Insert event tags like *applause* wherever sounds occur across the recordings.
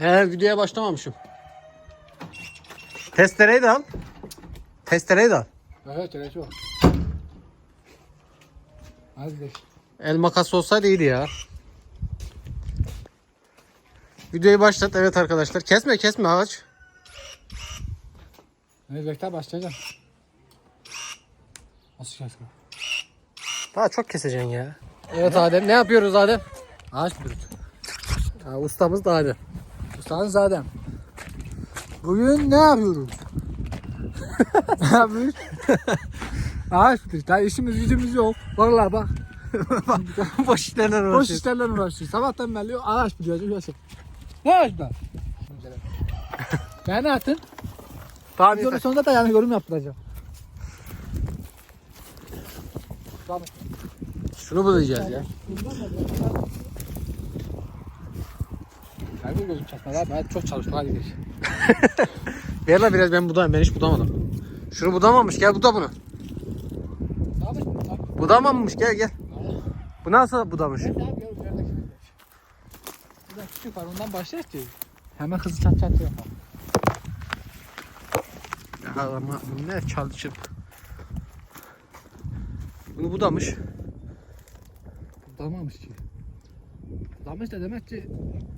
He videoya başlamamışım. Testereyi de al. Testereyi de al. Evet çok. Hadi de. El makası olsaydı iyiydi ya. Videoyu başlat. Evet arkadaşlar. Kesme kesme ağaç. Ne bekle başlayacağım. Nasıl kesme? Daha çok keseceksin ya. Evet Adem. Ne yapıyoruz Adem? Ağaç bürüt. Ha, ustamız da Adem. Ustanız Adem. Bugün ne yapıyoruz? ne yapıyoruz? Ağaç bürüt. Daha işimiz gücümüz yok. Vallahi bak. *laughs* Boş işlerle Boş uğraşıyoruz. işlerle uğraşıyoruz. Sabahtan beri ağaç. Uğraşıyoruz. Ne ağaç be? Ben ne attın? Tamam Videonun sonunda da yani yorum yaptıracağım. Şunu bulayacağız ya. Ben de gözüm çatmadı abi. Ben çok çalıştım. Hadi geç. Ver lan biraz ben budayım. Ben hiç budamadım. Şunu budamamış. Gel buda bunu. Budamamış. Gel gel. Bu nasıl budamış? Buradan küçük var. Ondan başlayacak ki. Hemen hızlı çat çat yapalım. Ya ama ne çalışıp. Bunu budamış. Budamamış ki. Budamış da demek ki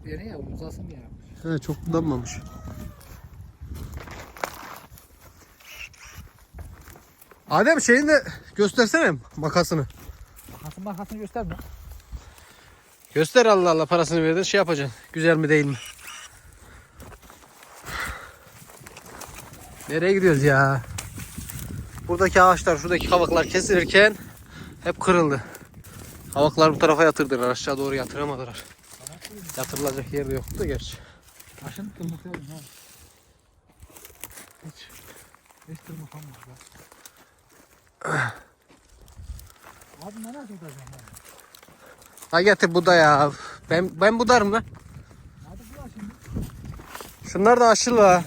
yere ya uzasın yapmış. He çok budamamış. Adem şeyini de göstersene makasını. Makasın makasını gösterme. Göster Allah Allah parasını verdin şey yapacaksın. Güzel mi değil mi? Nereye gidiyoruz ya? Buradaki ağaçlar, şuradaki kavaklar kesilirken hep kırıldı. Kavaklar bu tarafa yatırdılar, aşağı doğru yatıramadılar. Yatırılacak yer de yoktu da gerçi. Başını tırmıklayalım ha. Hiç. Hiç tırmıklanmaz be. *clears throat* Abi merak edeceğim ben. Ha getir bu da ya. Ben ben budarım lan. Hadi bu şimdi. Şunlar da aşılı ha.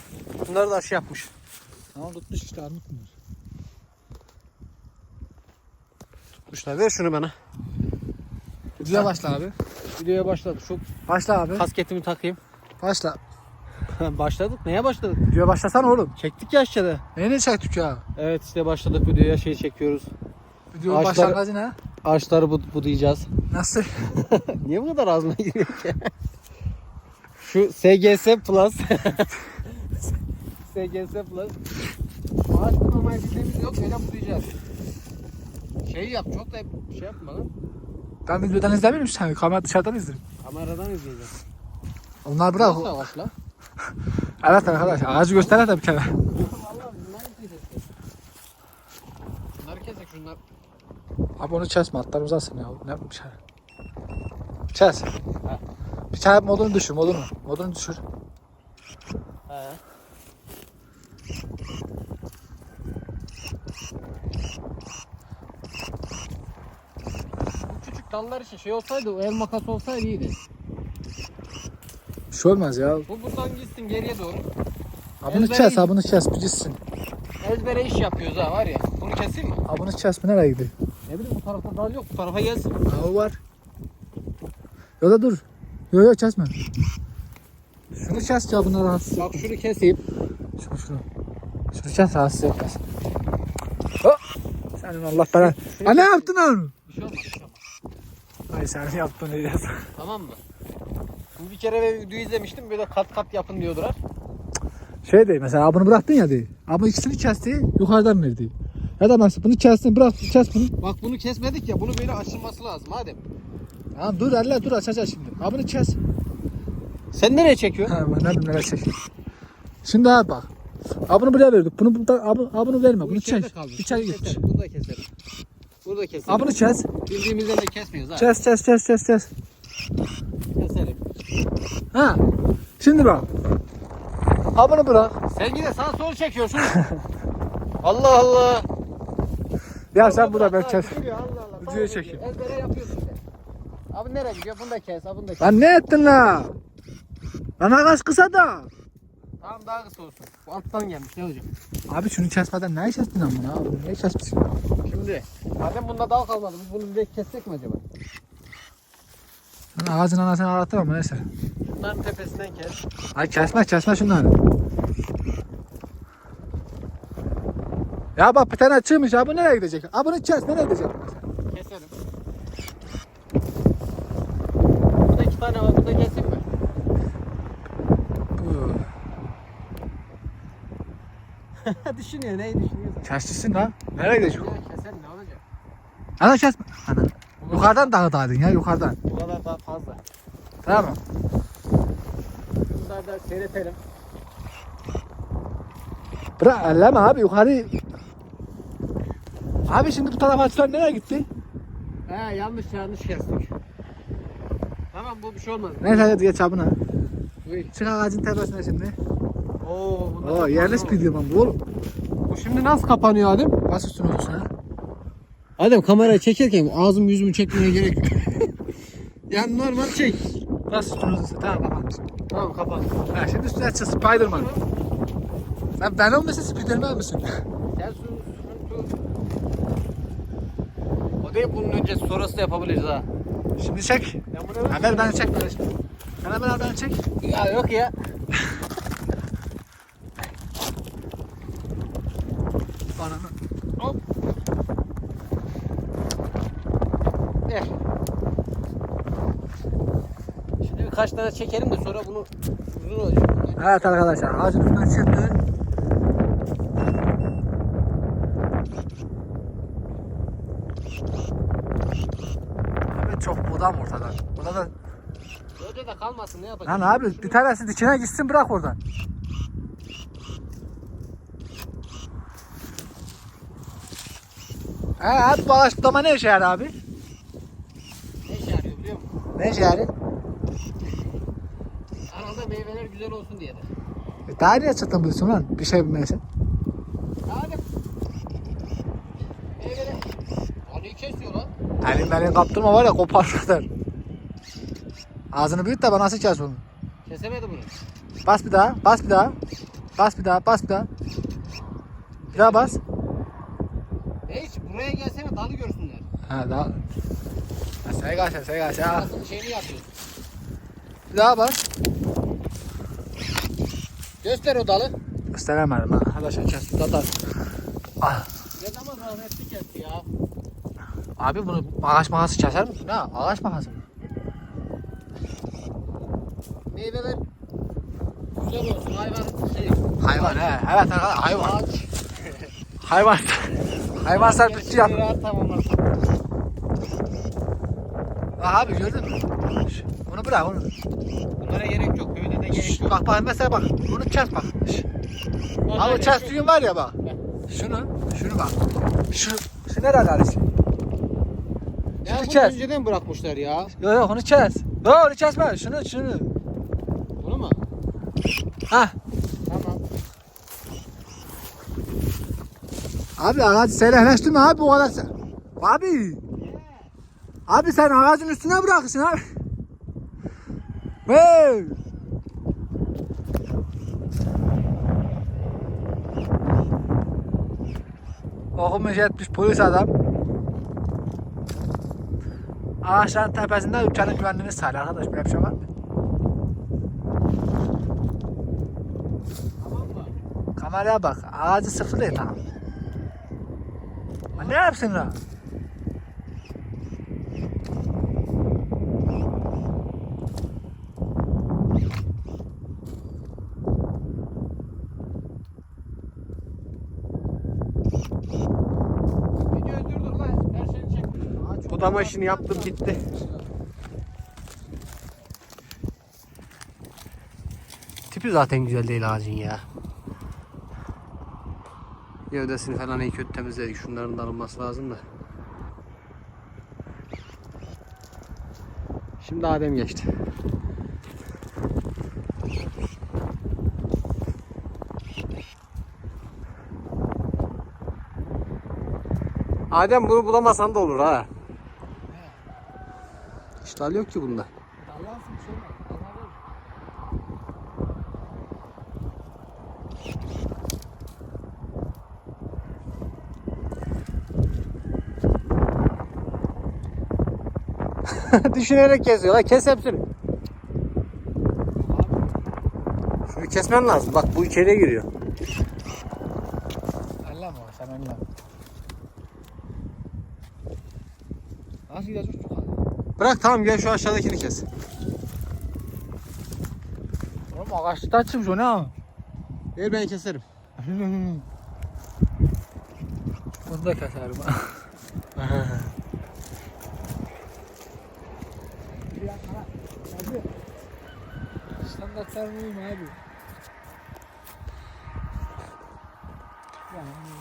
Bunlar da aşı yapmış. Tamam tutmuş işte armut bunlar. Tutmuşlar. Ver şunu bana. Videoya başla abi. Videoya başladık. Şu Başla abi. kasketimi takayım. Başla. *laughs* başladık. Neye başladık? Videoya başlasana oğlum. Çektik ya aşağıda. Neyini çektik ya? Evet işte başladık videoya şey çekiyoruz. Video Ağaçlar- başlangıcı ne? Ağaçları bud budayacağız. Nasıl? *laughs* Niye bu kadar ağzına giriyor ki? *laughs* Şu SGS Plus. SGS Plus. Ağaç budamaya bildiğimiz yok. Böyle budayacağız. Şey yap çok da şey yapma lan. Ben videodan izlemiyor musun sen? Kamera dışarıdan izlerim. Kameradan izleyeceğiz. Onlar bırak. Nasıl ağaç lan? *laughs* Evet arkadaş ağacı göster de bir kere. Bunları kesek şunlar. Abi onu kesme altlar uzasın ya. Ne bir şey. Kes. Bir çay modunu düşür modunu. Modunu düşür. He. Dallar için şey olsaydı, o el makası olsaydı iyiydi. Bir şey olmaz ya. Bu buradan gitsin geriye doğru. Ha bunu Ezbere kes ha bunu kes bir gitsin. Ezbere iş yapıyoruz ha var ya. Bunu keseyim mi? Ha bunu kes bir nereye gidiyor? Ne bileyim bu tarafta dal yok. Bu tarafa gelsin. Ha o var. Yo da dur. Yo yo kesme. Şunu kes ya buna rahatsız. Bak şunu keseyim. Şunu şunu. Şunu kes rahatsız etmez. Hop. Senin Allah bana. Ha ne yaptın onu? Bir şey olmaz. Bir şey olmaz. Ay sen *laughs* yaptın İlyas. Tamam mı? Bu bir kere ve video izlemiştim. Böyle kat kat yapın diyordular. Şey değil mesela bunu bıraktın ya değil. Ama ikisini kesti yukarıdan verdi. Ya da mesela bunu kestin bırak kes bunu. Bak bunu kesmedik ya. Bunu böyle açılması lazım. Madem. Tamam dur elle dur açacağız şimdi. Ha bunu kes. Sen nereye çekiyorsun? Ha ben nereye çek. Şimdi abi bak. Ha bunu buraya verdik. Bunu burada ha bunu, ha bunu verme. Bunu içeride çek. İçeri Bunu git. Bunu da keselim. Bunu da keselim. Ha bunu kes. Bildiğimizden de kesmiyoruz ha. Kes kes kes kes kes. Keselim. Ha. Şimdi bak. Ha bunu bırak. Sen yine sağ sol çekiyorsun. *laughs* Allah Allah. Ya sen burada ben kes. Tamam, çekeyim. Ezbere yapıyorsun sen. Abi nereye gidiyor? Bunu da kes. Abi bunu da kes. Lan ne ettin la? Lan ağaç kısa da. Tamam daha kısa olsun. Bu alttan gelmiş. Ne olacak? Abi şunu kesmeden ne kestin lan bunu abi? Ne kesmişsin? Şimdi. Madem bunda dal kalmadı. Biz bunu direkt kessek mi acaba? Ben ağacın anasını ağlattım ama neyse. Bunların tepesinden kes. Ay kesme kesme şunları. Ya bak bir tane çığmış ya bu nereye gidecek? Ha bunu kes nereye gidecek? Keselim. Burada iki tane var. Burada keseyim mi? Bu. Düşünüyor. Neyi düşünüyorsun? Kestirsin ha. Nereye gidecek? Keselim ne olacak? Ana kesme. Ana. Yukarıdan dağıtaydın ya yukarıdan. Bu kadar daha fazla. Tamam mı? Bunları da seyretelim. Bırak elleme abi yukarı. Abi şimdi bu tarafa açılan nereye gitti? He yanlış yanlış kestik. Tamam bu bir şey olmaz. Neyse hadi geç abına. Buyur. Çık ağacın tepesine şimdi. Oo, Oo yerleş bir diyorum bu oğlum. Bu şimdi nasıl kapanıyor Adem? Bas üstüne olsun ha. Adem kamerayı çekerken ağzım yüzümü çekmeye gerek yok. *laughs* yani normal çek. Bas üstüne olsun. Tamam kapat. Tamam kapat. Ha şimdi üstüne çık Spiderman. Sen ben olmasa Spiderman mısın? Sen O değil bunun öncesi sonrası da yapabiliriz ha. Şimdi çek. Ben bunu Ha ver beni çek al beni çek. Ya yok ya. Ananı. Hop. Eh. Şimdi birkaç tane çekelim de sonra bunu uzun olacak. Evet arkadaşlar ağacın üstünden çıktı. Abi çok budam ortada. Burada da Öyle de kalmasın ne yapacağız? Lan abi bir tanesi dikine gitsin bırak oradan. He abi bağışlama ne işe yarar abi? Ne işe yarıyor biliyor musun? Ne yarar? Arada meyveler güzel olsun diye de. E, Daha niye çıktın biliyorsun lan? Bir şey bilmeysen. Hadi. Meyveler. Hani kesiyor lan. Elim benim kaptırma var ya kopar zaten. Ağzını büyüt de bana nasıl kes onu. Kesemedi bunu. Bas bir daha, bas bir daha. Bas bir daha, bas bir daha. Bir daha bas. Hiç buraya gelsene dalı görsünler. Ha daha. Sen kaç, sen kaç. Ha. Nasıl şeyini yapıyorsun. Bir daha bas. Göster o dalı. Gösteremedim ha. Arkadaşlar kes. Zaten. Ah. Ne zaman rahmetli kesti ya. Abi bunu ağaç makası keser misin ha? Ağaç makası mı? Meyveler güzel olsun hayvan şey. Hayvan he. Evet arkadaşlar hayvan. Ağaç. Hayvan. *laughs* Hayvansal bütçe yap. Tamamlar. Bak abi gördün mü? Şş, Bunu bırak onu. Bunlara gerek yok. Köyde de gerek Şş, yok. Bak bak mesela bak. Bunu kes bak. Şş. Onlar Abi gerek kestiğin var ya bak. Şunu. Şunu bak. Şu. Şu nerede kardeşim? Ya Şunu bunu kes. önceden bırakmışlar ya. Yok yok onu kes. Yok onu kesme. Şunu şunu. Bunu mu? Hah. Tamam. Abi ağacı selehleştirme abi bu kadar. Abi. Abi sen ağacın üstüne bırakırsın abi. Hey. Okumuş etmiş polis adam. Ağaçların tepesinde dükkanın güvenliğini sağlıyor arkadaş. Böyle bir şey var mı? Kameraya bak. Ağacı sıfırlayın tamam. Ne yapsın lan? Videoyu durdur lan. Her şeyini çek. Budama işini yaptım bitti. Tipi zaten güzel değil ağacın ya. Gövdesini falan iyi kötü temizledik. Şunların da alınması lazım da. Şimdi Adem geçti. Adem bunu bulamasan da olur ha. İşgal yok ki bunda. *laughs* Düşünerek kesiyor. La kes hepsini. Şunu kesmen lazım. Bak bu içeriye giriyor. Elleme o sen elleme. Nasıl gideceğiz? Bırak tamam gel şu aşağıdakini kes. Oğlum ağaçta açmış o ne abi? Ver ben keserim. *laughs* Bunu da keserim ha. Standartlar mıyım abi? Yani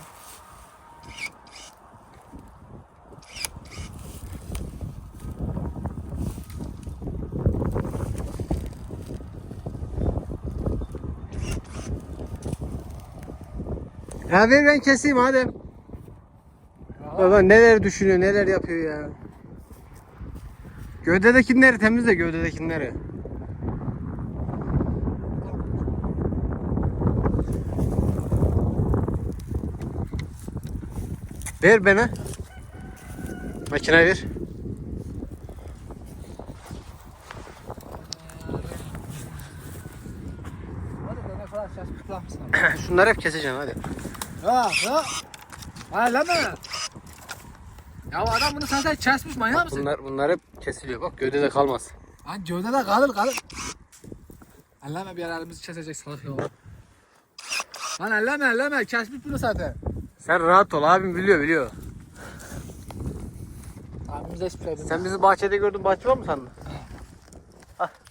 Ya ver ben keseyim hadi. Baba neler düşünüyor neler yapıyor ya. Gövdedekileri temizle gövdedekileri. Ver bana. Makine ver. *clears throat* Şunları hep keseceğim hadi. Ha ha. Lan ne? Ya adam bunu zaten kesmiş manyak mısın? Bunlar bunlar hep kesiliyor bak gövdede kalmaz. Lan gövdede kalır kalır. Elleme bir yer elimizi kesecek salak ya. Lan elleme elleme kesmiş bunu zaten. Sen rahat ol abim biliyor biliyor. Hiçbir şey bilmez. Sen bizi bahçede gördün bahçe var mı sandın?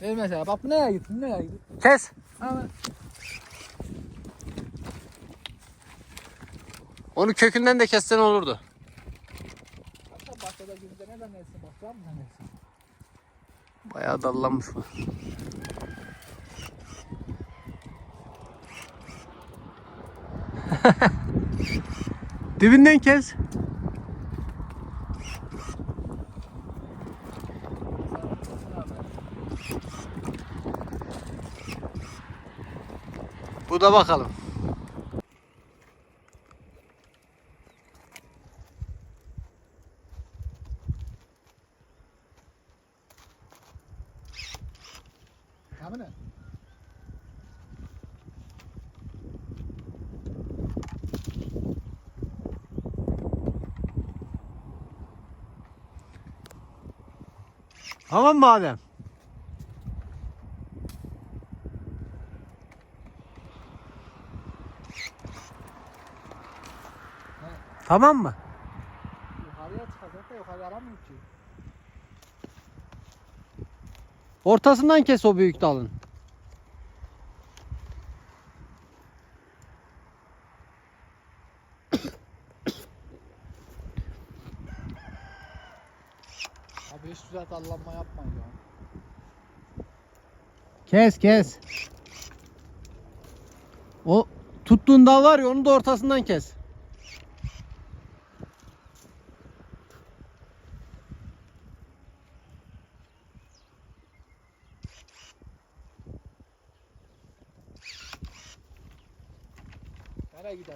Değil mesela bak bu nereye gitti bu nereye gitti. Kes. Ha, Onu kökünden de kessen olurdu. Hatta bahçede günde ne zannetsin bahçe mı zannetsin? Bayağı dallanmış bu. *laughs* Dibinden kes. Bu da bakalım. Abi ne? Tamam madem. Tamam mı? Yukarıya çıkacak da yukarı aramıyor ki. Ortasından kes o büyük dalın. Abi hiç güzel dallanma yapmayın ya. Kes kes. O tuttuğun dal var ya onu da ortasından kes.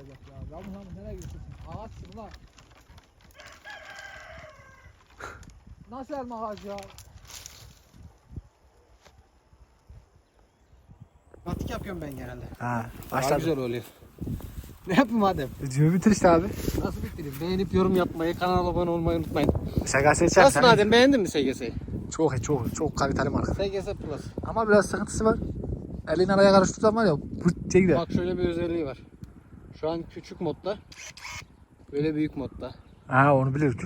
Gidecek ya? Yağmur yağmur nereye gidiyorsun? Ağaçsın ulan. Nasıl elma ağacı ya? Matik yapıyorum ben genelde. Ha, Daha güzel oluyor. Ne yapayım madem? Videoyu bitir işte abi. Nasıl bitireyim? Beğenip yorum yapmayı, kanala abone olmayı unutmayın. SGS Nasıl Adem beğendin mi SGS'yi? Çok iyi, çok çok kaliteli marka. SGS Plus. Ama biraz sıkıntısı var. Elini araya karıştırırsan var ya bu şey gider. Bak şöyle bir özelliği var. Şu an küçük modda. Böyle büyük modda. Ha onu biliyoruz.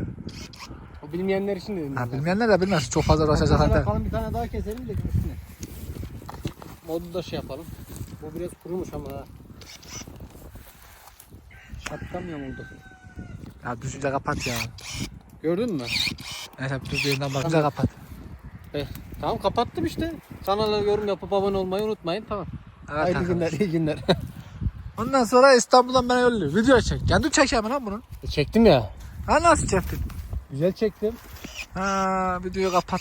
O bilmeyenler için dedim. Ha, bilmeyenler de bilmez. Çok fazla uğraşacak zaten. kalın bir tane daha keselim de üstüne. Modu da şey yapalım. Bu biraz kurumuş ama ha. Şapkam yamuldu. Ya düşünce kapat ya. Gördün mü? Neyse düz yerinden bak. Güzel kapat. Eh, tamam kapattım işte. Kanala yorum yapıp abone olmayı unutmayın. Tamam. Evet, Haydi günler, iyi günler. *laughs* Ondan sonra İstanbul'dan bana yolluyor. Video çek. Kendi çekeyim lan bunu. Çektim ya. Ha nasıl çektin? Güzel çektim. Ha videoyu kapat.